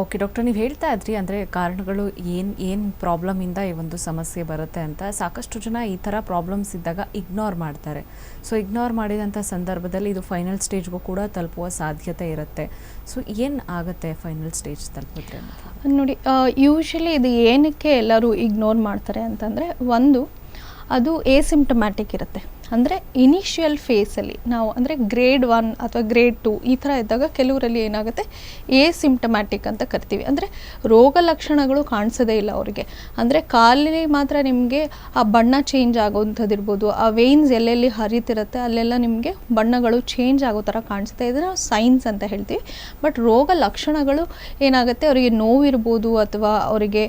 Okay doctor ನೀವು ಹೇಳ್ತಾ ಇದ್ರಿ, ಅಂದರೆ ಕಾರಣಗಳು ಏನು ಏನು ಪ್ರಾಬ್ಲಮಿಂದ ಈ ಒಂದು ಸಮಸ್ಯೆ ಬರುತ್ತೆ ಅಂತ. ಸಾಕಷ್ಟು ಜನ ಈ ಥರ ಪ್ರಾಬ್ಲಮ್ಸ್ ಇದ್ದಾಗ ಇಗ್ನೋರ್ ಮಾಡ್ತಾರೆ. ಸೊ ಇಗ್ನೋರ್ ಮಾಡಿದಂಥ ಸಂದರ್ಭದಲ್ಲಿ ಇದು ಫೈನಲ್ ಸ್ಟೇಜ್ಗೂ ಕೂಡ ತಲುಪುವ ಸಾಧ್ಯತೆ ಇರುತ್ತೆ. ಸೊ ಏನು ಆಗುತ್ತೆ ಫೈನಲ್ ಸ್ಟೇಜ್ ತಲುಪಿದ್ರೆ ನೋಡಿ ಯೂಶಲಿ ಇದು ಏನಕ್ಕೆ ಎಲ್ಲರೂ ಇಗ್ನೋರ್ ಮಾಡ್ತಾರೆ ಅಂತಂದರೆ, ಒಂದು, ಅದು ಎಸಿಂಪ್ಟಮ್ಯಾಟಿಕ್ ಇರುತ್ತೆ. ಅಂದರೆ ಇನಿಷಿಯಲ್ ಫೇಸಲ್ಲಿ ನಾವು ಅಂದರೆ ಗ್ರೇಡ್ ಒನ್ ಅಥವಾ ಗ್ರೇಡ್ ಟು ಈ ಥರ ಇದ್ದಾಗ ಕೆಲವರಲ್ಲಿ ಏನಾಗುತ್ತೆ ಎ ಸಿಂಪ್ಟಮ್ಯಾಟಿಕ್ ಅಂತ ಕರಿತೀವಿ. ಅಂದರೆ ರೋಗ ಲಕ್ಷಣಗಳು ಕಾಣಿಸೋದೇ ಇಲ್ಲ ಅವರಿಗೆ. ಅಂದರೆ ಕಾಲಲ್ಲಿ ಮಾತ್ರ ನಿಮಗೆ ಆ ಬಣ್ಣ ಚೇಂಜ್ ಆಗೋವಂಥದ್ದು ಇರ್ಬೋದು, ಆ ವೇನ್ಸ್ ಎಲ್ಲೆಲ್ಲಿ ಹರಿತಿರುತ್ತೆ ಅಲ್ಲೆಲ್ಲ ನಿಮಗೆ ಬಣ್ಣಗಳು ಚೇಂಜ್ ಆಗೋ ಥರ ಕಾಣಿಸುತ್ತೆ. ಇದನ್ನು ಸೈನ್ಸ್ ಅಂತ ಹೇಳ್ತೀವಿ. ಬಟ್ ರೋಗ ಲಕ್ಷಣಗಳು ಏನಾಗುತ್ತೆ, ಅವರಿಗೆ ನೋವಿರ್ಬೋದು ಅಥವಾ ಅವರಿಗೆ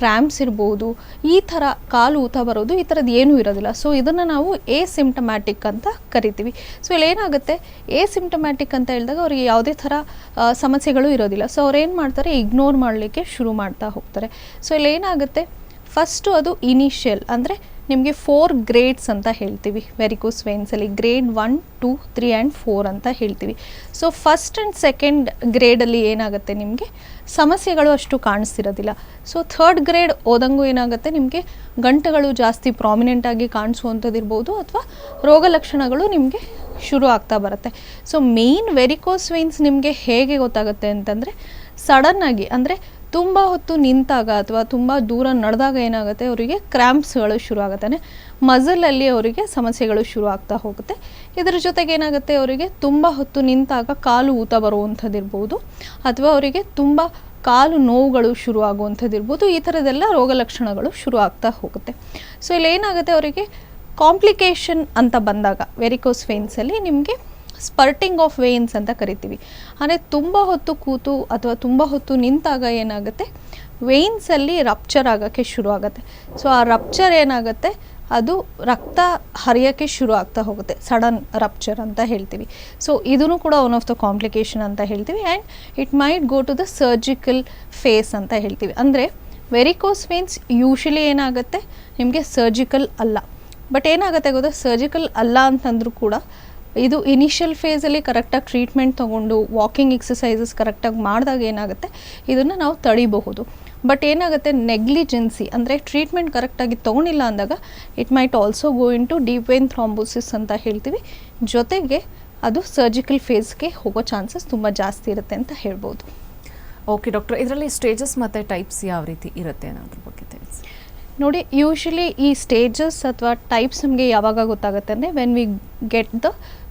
ಕ್ರ್ಯಾಂಪ್ಸ್ ಇರ್ಬೋದು, ಈ ಥರ ಕಾಲು ಊತ ಬರೋದು ಈ ಥರದ್ದು ಏನೂ ಇರೋದಿಲ್ಲ. ಸೊ ಇದನ್ನು ನಾವು ಎ ಸಿಂಪ್ಟಮ್ಯಾಟಿಕ್ ಅಂತ ಕರಿತೀವಿ. ಸೊ ಇಲ್ಲಿ ಏನಾಗುತ್ತೆ? ಎ ಸಿಮ್ಟಮ್ಯಾಟಿಕ್ ಅಂತ ಹೇಳಿದಾಗ ಅವರಿಗೆ ಯಾವುದೇ ಥರ ಸಮಸ್ಯೆಗಳು ಇರೋದಿಲ್ಲ. ಸೊ ಅವ್ರು ಏನು ಮಾಡ್ತಾರೆ? ಇಗ್ನೋರ್ ಮಾಡಲಿಕ್ಕೆ ಶುರು ಮಾಡ್ತಾ ಹೋಗ್ತಾರೆ. ಸೊ ಇಲ್ಲಿ ಏನಾಗುತ್ತೆ? ಫಸ್ಟು ಅದು ಇನಿಷಿಯಲ್ ಅಂದರೆ ನಿಮಗೆ ಫೋರ್ ಗ್ರೇಡ್ಸ್ ಅಂತ ಹೇಳ್ತೀವಿ. Varicose ವೇನ್ಸಲ್ಲಿ grade one two three and four ಅಂತ ಹೇಳ್ತೀವಿ. ಸೊ ಫಸ್ಟ್ ಆ್ಯಂಡ್ ಸೆಕೆಂಡ್ ಗ್ರೇಡಲ್ಲಿ ಏನಾಗುತ್ತೆ ನಿಮಗೆ? ಸಮಸ್ಯೆಗಳು ಅಷ್ಟು ಕಾಣಿಸ್ತಿರೋದಿಲ್ಲ. ಸೊ ಥರ್ಡ್ ಗ್ರೇಡ್ ಓದಂಗೂ ಏನಾಗುತ್ತೆ ನಿಮಗೆ? ಗಂಟುಗಳು ಜಾಸ್ತಿ ಪ್ರಾಮಿನೆಂಟ್ ಆಗಿ ಕಾಣಿಸುವಂಥದ್ದು ಇರ್ಬೋದು ಅಥವಾ ರೋಗ ಲಕ್ಷಣಗಳು ನಿಮಗೆ ಶುರು ಆಗ್ತಾ ಬರುತ್ತೆ. ಸೊ ಮೇಯ್ನ್ ವೆರಿಕೋಸ್ ವೇನ್ಸ್ ನಿಮಗೆ ಹೇಗೆ ಗೊತ್ತಾಗುತ್ತೆ ಅಂತಂದರೆ ಸಡನ್ನಾಗಿ ಅಂದರೆ ತುಂಬ ಹೊತ್ತು ನಿಂತಾಗ ಅಥವಾ ತುಂಬ ದೂರ ನಡೆದಾಗ ಏನಾಗುತ್ತೆ, ಅವರಿಗೆ ಕ್ರ್ಯಾಂಪ್ಸ್ಗಳು ಶುರು ಆಗುತ್ತೆ ಮಸಲಲ್ಲಿ ಅವರಿಗೆ ಸಮಸ್ಯೆಗಳು ಶುರು ಆಗ್ತಾ ಹೋಗುತ್ತೆ. ಇದರ ಜೊತೆಗೆ ಏನಾಗುತ್ತೆ, ಅವರಿಗೆ ತುಂಬ ಹೊತ್ತು ನಿಂತಾಗ ಕಾಲು ಊತ ಬರುವಂಥದ್ದಿರ್ಬೋದು, ಅಥವಾ ಅವರಿಗೆ ತುಂಬ ಕಾಲು ನೋವುಗಳು ಶುರು ಆಗುವಂಥದ್ದು ಇರ್ಬೋದು ಈ ಥರದೆಲ್ಲ ರೋಗ ಲಕ್ಷಣಗಳು ಶುರು ಆಗ್ತಾ ಹೋಗುತ್ತೆ. ಸೊ, ಇಲ್ಲಿ ಏನಾಗುತ್ತೆ, ಅವರಿಗೆ ಕಾಂಪ್ಲಿಕೇಶನ್ ಅಂತ ಬಂದಾಗ ವೆರಿಕೋಸ್ ವೇನ್ಸಲ್ಲಿ ನಿಮಗೆ ಸ್ಪರ್ಟಿಂಗ್ ಆಫ್ ವೇನ್ಸ್ ಅಂತ ಕರಿತೀವಿ. ಅಂದರೆ ತುಂಬ ಹೊತ್ತು ಕೂತು ಅಥವಾ ತುಂಬ ಹೊತ್ತು ನಿಂತಾಗ ಏನಾಗುತ್ತೆ? ವೇನ್ಸಲ್ಲಿ ರಪ್ಚರ್ ಆಗೋಕ್ಕೆ ಶುರು ಆಗುತ್ತೆ. ಸೊ ಆ ರಪ್ಚರ್ ಏನಾಗುತ್ತೆ? ಅದು ರಕ್ತ ಹರಿಯೋಕ್ಕೆ ಶುರು ಆಗ್ತಾ ಹೋಗುತ್ತೆ. ಸಡನ್ ರಪ್ಚರ್ ಅಂತ ಹೇಳ್ತೀವಿ. ಸೊ ಇದೂ ಕೂಡ ಒನ್ ಆಫ್ ದ ಕಾಂಪ್ಲಿಕೇಶನ್ ಅಂತ ಹೇಳ್ತೀವಿ. And it might go to the surgical phase ಅಂತ ಹೇಳ್ತೀವಿ. ಅಂದರೆ ವೆರಿಕೋಸ್ ವೇನ್ಸ್ ಯೂಶಲಿ ಏನಾಗುತ್ತೆ? ನಿಮಗೆ ಸರ್ಜಿಕಲ್ ಅಲ್ಲ. ಬಟ್ ಏನಾಗುತ್ತೆ ಗೊತ್ತಾ? ಸರ್ಜಿಕಲ್ ಅಲ್ಲ ಅಂತಂದರೂ ಕೂಡ ಇದು ಇನಿಷಿಯಲ್ ಫೇಸಲ್ಲಿ ಕರೆಕ್ಟಾಗಿ ಟ್ರೀಟ್ಮೆಂಟ್ ತೊಗೊಂಡು ವಾಕಿಂಗ್ ಎಕ್ಸಸೈಸಸ್ ಕರೆಕ್ಟಾಗಿ ಮಾಡಿದಾಗ ಏನಾಗುತ್ತೆ? ಇದನ್ನು ನಾವು ತಡಿಬಹುದು. ಬಟ್ ಏನಾಗುತ್ತೆ? ನೆಗ್ಲಿಜೆನ್ಸಿ ಅಂದರೆ ಟ್ರೀಟ್ಮೆಂಟ್ ಕರೆಕ್ಟಾಗಿ ತೊಗೊಂಡಿಲ್ಲ ಅಂದಾಗ it might also go into deep vein thrombosis ಅಂತ ಹೇಳ್ತೀವಿ. ಜೊತೆಗೆ ಅದು ಸರ್ಜಿಕಲ್ ಫೇಸ್ಗೆ ಹೋಗೋ ಚಾನ್ಸಸ್ ತುಂಬ ಜಾಸ್ತಿ ಇರುತ್ತೆ ಅಂತ ಹೇಳ್ಬೋದು. ಓಕೆ ಡಾಕ್ಟರ್ ಇದರಲ್ಲಿ ಸ್ಟೇಜಸ್ ಮತ್ತು ಟೈಪ್ಸ್ ಯಾವ ರೀತಿ ಇರುತ್ತೆ ಅನ್ನೋದ್ರ ಬಗ್ಗೆ ತಿಳಿಸಿ. ನೋಡಿ ಯೂಶಲಿ ಈ ಸ್ಟೇಜಸ್ ಅಥವಾ ಟೈಪ್ಸ್ ನಮಗೆ ಯಾವಾಗ ಗೊತ್ತಾಗುತ್ತೆ ಅಂದರೆ when we get the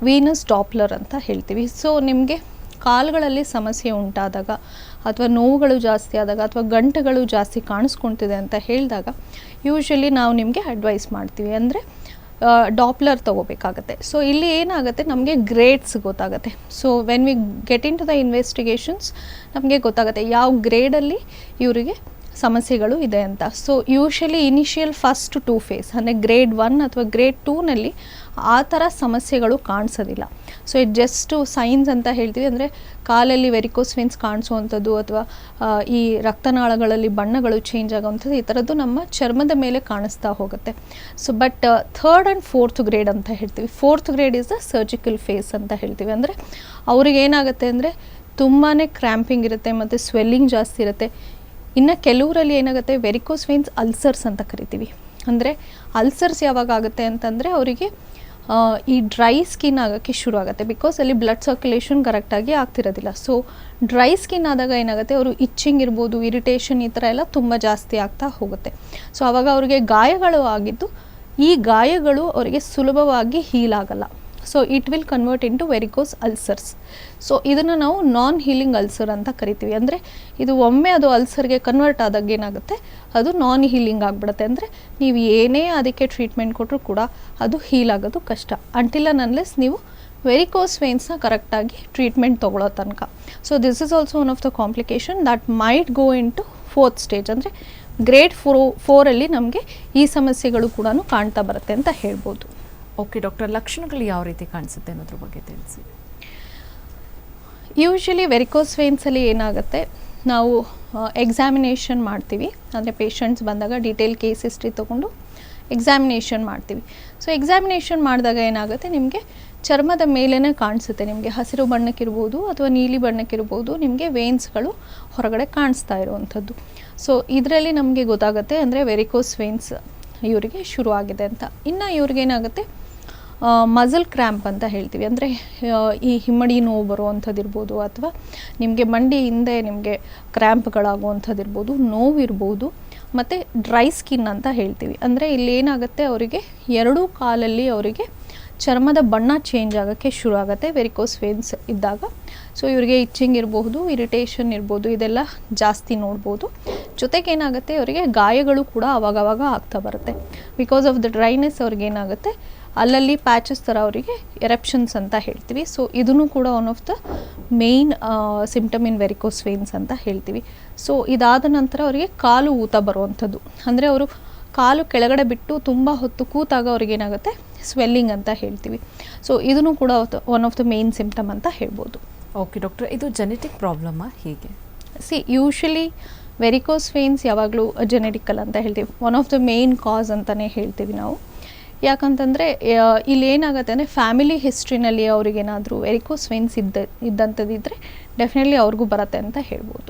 venous Doppler ಅಂತ ಹೇಳ್ತೀವಿ. ಸೊ ನಿಮಗೆ ಕಾಲುಗಳಲ್ಲಿ ಸಮಸ್ಯೆ ಉಂಟಾದಾಗ ಅಥವಾ ನೋವುಗಳು ಜಾಸ್ತಿ ಆದಾಗ ಅಥವಾ ಗಂಟುಗಳು ಜಾಸ್ತಿ ಕಾಣಿಸ್ಕೊಳ್ತಿದೆ ಅಂತ ಹೇಳಿದಾಗ ಯೂಶ್ವಲಿ ನಾವು ನಿಮಗೆ ಅಡ್ವೈಸ್ ಮಾಡ್ತೀವಿ. ಅಂದರೆ ಡಾಪ್ಲರ್ ತೊಗೋಬೇಕಾಗತ್ತೆ. ಸೊ ಇಲ್ಲಿ ಏನಾಗುತ್ತೆ? ನಮಗೆ ಗ್ರೇಡ್ಸ್ ಗೊತ್ತಾಗುತ್ತೆ. So when we get into the investigations ನಮಗೆ ಗೊತ್ತಾಗುತ್ತೆ ಯಾವ ಗ್ರೇಡಲ್ಲಿ ಇವರಿಗೆ ಸಮಸ್ಯೆಗಳು ಇದೆ ಅಂತ. So usually initial first two phase ಅಂದರೆ ಗ್ರೇಡ್ ಒನ್ ಅಥವಾ ಗ್ರೇಡ್ ಟೂನಲ್ಲಿ ಆ ಥರ ಸಮಸ್ಯೆಗಳು ಕಾಣಿಸೋದಿಲ್ಲ. ಸೊ ಇಟ್ ಜಸ್ಟು ಸೈನ್ಸ್ ಅಂತ ಹೇಳ್ತೀವಿ. ಅಂದರೆ ಕಾಲಲ್ಲಿ ವೆರಿಕೋಸ್ ವೆನ್ಸ್ ಕಾಣಿಸುವಂಥದ್ದು ಅಥವಾ ಈ ರಕ್ತನಾಳಗಳಲ್ಲಿ ಬಣ್ಣಗಳು ಚೇಂಜ್ ಆಗೋವಂಥದ್ದು ಈ ಥರದ್ದು ನಮ್ಮ ಚರ್ಮದ ಮೇಲೆ ಕಾಣಿಸ್ತಾ ಹೋಗುತ್ತೆ. So but third and fourth grade ಅಂತ ಹೇಳ್ತೀವಿ. Fourth grade is the surgical phase ಅಂತ ಹೇಳ್ತೀವಿ. ಅಂದರೆ ಅವ್ರಿಗೆ ಏನಾಗುತ್ತೆ ಅಂದರೆ ತುಂಬಾ ಕ್ರ್ಯಾಂಪಿಂಗ್ ಇರುತ್ತೆ, ಮತ್ತು ಸ್ವೆಲ್ಲಿಂಗ್ ಜಾಸ್ತಿ ಇರುತ್ತೆ. ಇನ್ನು ಕೆಲವರಲ್ಲಿ ಏನಾಗುತ್ತೆ ವೆರಿಕೋಸ್ ವೇನ್ಸ್ ಅಲ್ಸರ್ಸ್ ಅಂತ ಕರಿತೀವಿ. ಅಂದರೆ ಅಲ್ಸರ್ಸ್ ಯಾವಾಗ ಆಗುತ್ತೆ ಅಂತಂದರೆ ಅವರಿಗೆ ಈ ಡ್ರೈ ಸ್ಕಿನ್ ಆಗೋಕ್ಕೆ ಶುರು ಆಗುತ್ತೆ ಬಿಕಾಸ್ ಅಲ್ಲಿ ಬ್ಲಡ್ ಸರ್ಕ್ಯುಲೇಷನ್ ಕರೆಕ್ಟಾಗಿ ಆಗ್ತಿರೋದಿಲ್ಲ. ಸೊ ಡ್ರೈ ಸ್ಕಿನ್ ಆದಾಗ ಏನಾಗುತ್ತೆ, ಅವರು ಇಚ್ಚಿಂಗ್ ಇರ್ಬೋದು ಇರಿಟೇಷನ್ ಈ ಥರ ಎಲ್ಲ ತುಂಬ ಜಾಸ್ತಿ ಆಗ್ತಾ ಹೋಗುತ್ತೆ. ಸೊ ಆವಾಗ ಅವರಿಗೆ ಗಾಯಗಳು ಆಗಿದ್ದು, ಈ ಗಾಯಗಳು ಅವರಿಗೆ ಸುಲಭವಾಗಿ ಹೀಲ್ ಆಗಲ್ಲ. So it will convert into varicose ulcers so ಇದನ್ನು ನಾವು ನಾನ್ ಹೀಲಿಂಗ್ ಅಲ್ಸರ್ ಅಂತ ಕರಿತೀವಿ. ಅಂದರೆ ಇದು ಒಮ್ಮೆ ಅದು ಅಲ್ಸರ್ಗೆ ಕನ್ವರ್ಟ್ ಆದಾಗ ಏನಾಗುತ್ತೆ? ಅದು ನಾನ್ ಹೀಲಿಂಗ್ ಆಗಿಬಿಡುತ್ತೆ. ಅಂದರೆ ನೀವು ಏನೇ ಅದಕ್ಕೆ ಟ್ರೀಟ್ಮೆಂಟ್ ಕೊಟ್ಟರು ಕೂಡ ಅದು ಹೀಲ್ ಆಗೋದು ಕಷ್ಟ. ಅಂಟಿಲ್ಲ ಅನ್ಲೆಸ್ ನೀವು ವೆರಿಕೋಸ್ ವೇನ್ಸ್ನ ಕರೆಕ್ಟಾಗಿ ಟ್ರೀಟ್ಮೆಂಟ್ ತೊಗೊಳ್ಳೋ ತನಕ. So this is also one of the complication that might go into fourth stage ಅಂದರೆ ಗ್ರೇಡ್ ಫೋರ್ ಫೋರಲ್ಲಿ ನಮಗೆ ಈ ಸಮಸ್ಯೆಗಳು ಕೂಡ ಕಾಣ್ತಾ ಬರುತ್ತೆ ಅಂತ ಹೇಳ್ಬೋದು. ಓಕೆ, ಡಾಕ್ಟರ್, ಲಕ್ಷಣಗಳು ಯಾವ ರೀತಿ ಕಾಣಿಸುತ್ತೆ ಅನ್ನೋದ್ರ ಬಗ್ಗೆ ತಿಳಿಸಿ. ಯೂಶಲಿ ವೆರಿಕೋಸ್ ವೇನ್ಸಲ್ಲಿ ಏನಾಗುತ್ತೆ, ನಾವು ಎಕ್ಸಾಮಿನೇಷನ್ ಮಾಡ್ತೀವಿ. ಅಂದರೆ ಪೇಷಂಟ್ಸ್ ಬಂದಾಗ ಡೀಟೇಲ್ ಕೇಸ್ ಹಿಸ್ಟ್ರಿ ತೊಗೊಂಡು ಎಕ್ಸಾಮಿನೇಷನ್ ಮಾಡ್ತೀವಿ. ಸೊ ಎಕ್ಸಾಮಿನೇಷನ್ ಮಾಡಿದಾಗ ಏನಾಗುತ್ತೆ, ನಿಮಗೆ ಚರ್ಮದ ಮೇಲೇ ಕಾಣಿಸುತ್ತೆ. ನಿಮಗೆ ಹಸಿರು ಬಣ್ಣಕ್ಕಿರ್ಬೋದು ಅಥವಾ ನೀಲಿ ಬಣ್ಣಕ್ಕಿರ್ಬೋದು, ನಿಮಗೆ ವೇನ್ಸ್ಗಳು ಹೊರಗಡೆ ಕಾಣಿಸ್ತಾ ಇರುವಂಥದ್ದು. ಸೊ ಇದರಲ್ಲಿ ನಮಗೆ ಗೊತ್ತಾಗುತ್ತೆ ಅಂದರೆ ವೆರಿಕೋಸ್ ವೇನ್ಸ್ ಇವರಿಗೆ ಶುರುವಾಗಿದೆ ಅಂತ. ಇನ್ನು ಇವ್ರಿಗೇನಾಗುತ್ತೆ ಮಸಲ್ ಕ್ರ್ಯಾಂಪ್ ಅಂತ ಹೇಳ್ತೀವಿ. ಅಂದರೆ ಈ ಹಿಮ್ಮಡಿ ನೋವು ಬರುವಂಥದ್ದು ಇರ್ಬೋದು, ಅಥವಾ ನಿಮಗೆ ಮಂಡಿ ಹಿಂದೆ ನಿಮಗೆ ಕ್ರ್ಯಾಂಪ್ಗಳಾಗುವಂಥದ್ದು ಇರ್ಬೋದು ನೋವು ಇರ್ಬೋದು ಮತ್ತು ಡ್ರೈ ಸ್ಕಿನ್ ಅಂತ ಹೇಳ್ತೀವಿ. ಅಂದರೆ, ಇಲ್ಲಿ ಏನಾಗುತ್ತೆ? ಅವರಿಗೆ ಎರಡೂ ಕಾಲಲ್ಲಿ ಅವರಿಗೆ ಚರ್ಮದ ಬಣ್ಣ ಚೇಂಜ್ ಆಗೋಕ್ಕೆ ಶುರು ಆಗುತ್ತೆ ವೆರಿಕೋಸ್ ವೇನ್ಸ್ ಇದ್ದಾಗ. ಸೊ ಇವರಿಗೆ ಇಚ್ಚಿಂಗ್ ಇರಬಹುದು ಇರಿಟೇಷನ್ ಇರ್ಬೋದು, ಇದೆಲ್ಲ ಜಾಸ್ತಿ ನೋಡ್ಬೋದು. ಜೊತೆಗೆ ಏನಾಗುತ್ತೆ ಅವರಿಗೆ ಗಾಯಗಳು ಕೂಡ ಅವಾಗವಾಗ ಆಗ್ತಾ ಬರುತ್ತೆ. ಬಿಕಾಸ್ ಆಫ್ ದ ಡ್ರೈನೆಸ್ ಅವ್ರಿಗೆ ಏನಾಗುತ್ತೆ ಅಲ್ಲಲ್ಲಿ ಪ್ಯಾಚಸ್ ಥರ ಅವರಿಗೆ ಎರಪ್ಷನ್ಸ್ ಅಂತ ಹೇಳ್ತೀವಿ. ಸೊ ಇದನ್ನು ಕೂಡ one of the main symptom in varicose veins ಅಂತ ಹೇಳ್ತೀವಿ. ಸೊ ಇದಾದ ನಂತರ ಅವರಿಗೆ ಕಾಲು ಊತ ಬರುವಂಥದ್ದು. ಅಂದರೆ ಅವರು ಕಾಲು ಕೆಳಗಡೆ ಬಿಟ್ಟು ತುಂಬ ಹೊತ್ತು ಕೂತಾಗ ಅವ್ರಿಗೆ ಏನಾಗುತ್ತೆ ಸ್ವೆಲ್ಲಿಂಗ್ ಅಂತ ಹೇಳ್ತೀವಿ. ಸೊ ಇದನ್ನು ಕೂಡ one of the main symptom ಅಂತ ಹೇಳ್ಬೋದು. ಓಕೆ ಡಾಕ್ಟರ್ ಇದು ಜೆನೆಟಿಕ್ ಪ್ರಾಬ್ಲಮ್ಮಾ ಹೀಗೆ? ಸಿ ಯೂಶಲಿ ವೆರಿಕೋಸ್ ವೇನ್ಸ್ ಯಾವಾಗಲೂ ಜೆನೆಟಿಕಲ್ ಅಂತ ಹೇಳ್ತೀವಿ. One of the main cause ಅಂತಲೇ ಹೇಳ್ತೀವಿ ನಾವು. ಯಾಕಂತಂದರೆ ಇಲ್ಲಿ ಏನಾಗುತ್ತೆ ಅಂದರೆ ಫ್ಯಾಮಿಲಿ ಹಿಸ್ಟ್ರಿನಲ್ಲಿ ಅವ್ರಿಗೇನಾದರೂ ವೆರಿಕೋಸ್ ವೇನ್ಸ್ ಇದ್ದ ಇದ್ದಂಥದ್ದಿದ್ದರೆ ಡೆಫಿನೆಟ್ಲಿ ಅವ್ರಿಗೂ ಬರುತ್ತೆ ಅಂತ ಹೇಳ್ಬೋದು.